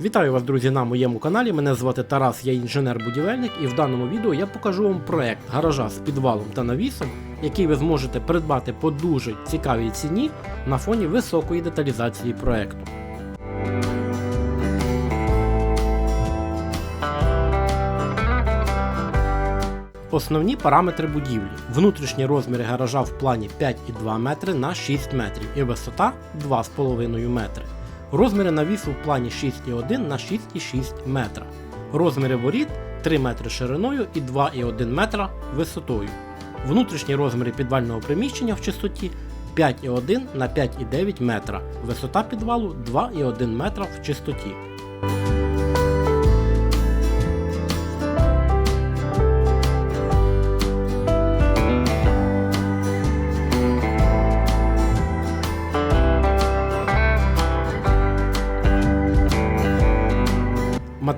Вітаю вас, друзі, на моєму каналі. Мене звати Тарас, я інженер-будівельник, і в даному відео я покажу вам проект гаража з підвалом та навісом, який ви зможете придбати по дуже цікавій ціні на фоні високої деталізації проекту. Основні параметри будівлі. Внутрішні розміри гаража в плані 5,2 метри на 6 метрів і висота 2,5 метри. Розміри навісу в плані 6,1 на 6,6 метра. Розміри воріт 3 метри шириною і 2,1 метра висотою. Внутрішні розміри підвального приміщення в чистоті 5,1 на 5,9 метра. Висота підвалу 2,1 метра в чистоті.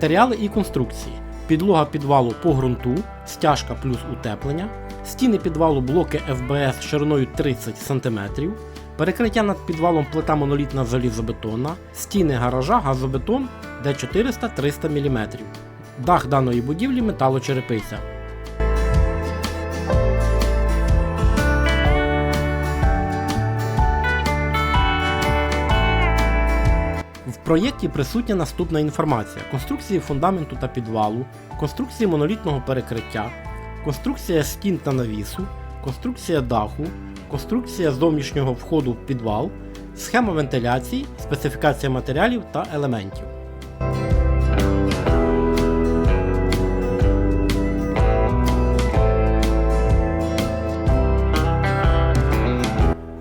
Матеріали і конструкції. Підлога підвалу по ґрунту, стяжка плюс утеплення, стіни підвалу блоки ФБС шириною 30 см, перекриття над підвалом плита монолітна залізобетонна, стіни гаража газобетон Д400-300 мм. Дах даної будівлі металочерепиця. Проєкті присутня наступна інформація: конструкції фундаменту та підвалу, конструкції монолітного перекриття, конструкція стін та навісу, конструкція даху, конструкція зовнішнього входу в підвал, схема вентиляції, специфікація матеріалів та елементів.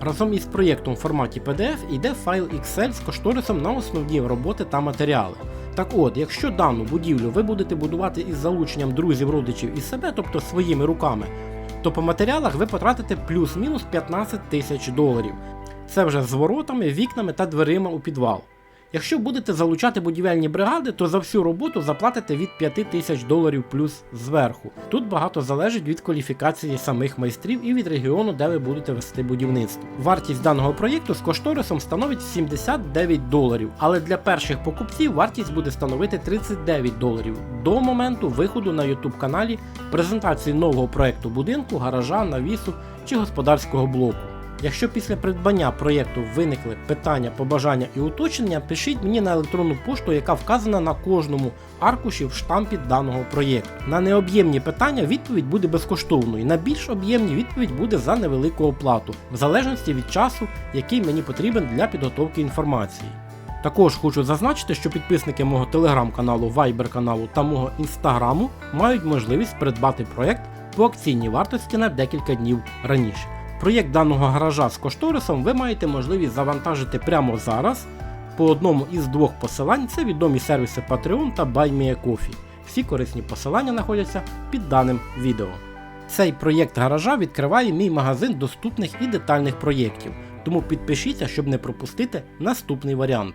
Разом із проєктом в форматі PDF йде файл Excel з кошторисом на основні роботи та матеріали. Так от, якщо дану будівлю ви будете будувати із залученням друзів, родичів і себе, тобто своїми руками, то по матеріалах ви потратите плюс-мінус 15 тисяч доларів. Це вже з воротами, вікнами та дверима у підвал. Якщо будете залучати будівельні бригади, то за всю роботу заплатите від 5 тисяч доларів плюс зверху. Тут багато залежить від кваліфікації самих майстрів і від регіону, де ви будете вести будівництво. Вартість даного проєкту з кошторисом становить 79 доларів, але для перших покупців вартість буде становити 39 доларів до моменту виходу на YouTube каналі презентації нового проєкту будинку, гаража, навісу чи господарського блоку. Якщо після придбання проєкту виникли питання, побажання і уточнення, пишіть мені на електронну пошту, яка вказана на кожному аркуші в штампі даного проєкту. На необ'ємні питання відповідь буде безкоштовною, на більш об'ємні відповідь буде за невелику оплату, в залежності від часу, який мені потрібен для підготовки інформації. Також хочу зазначити, що підписники мого телеграм-каналу, Viber каналу та мого інстаграму мають можливість придбати проєкт по акційній вартості на декілька днів раніше. Проєкт даного гаража з кошторисом ви маєте можливість завантажити прямо зараз по одному із двох посилань. Це відомі сервіси Patreon та BuyMeACoffee. Всі корисні посилання знаходяться під даним відео. Цей проєкт гаража відкриває мій магазин доступних і детальних проєктів, тому підпишіться, щоб не пропустити наступний варіант.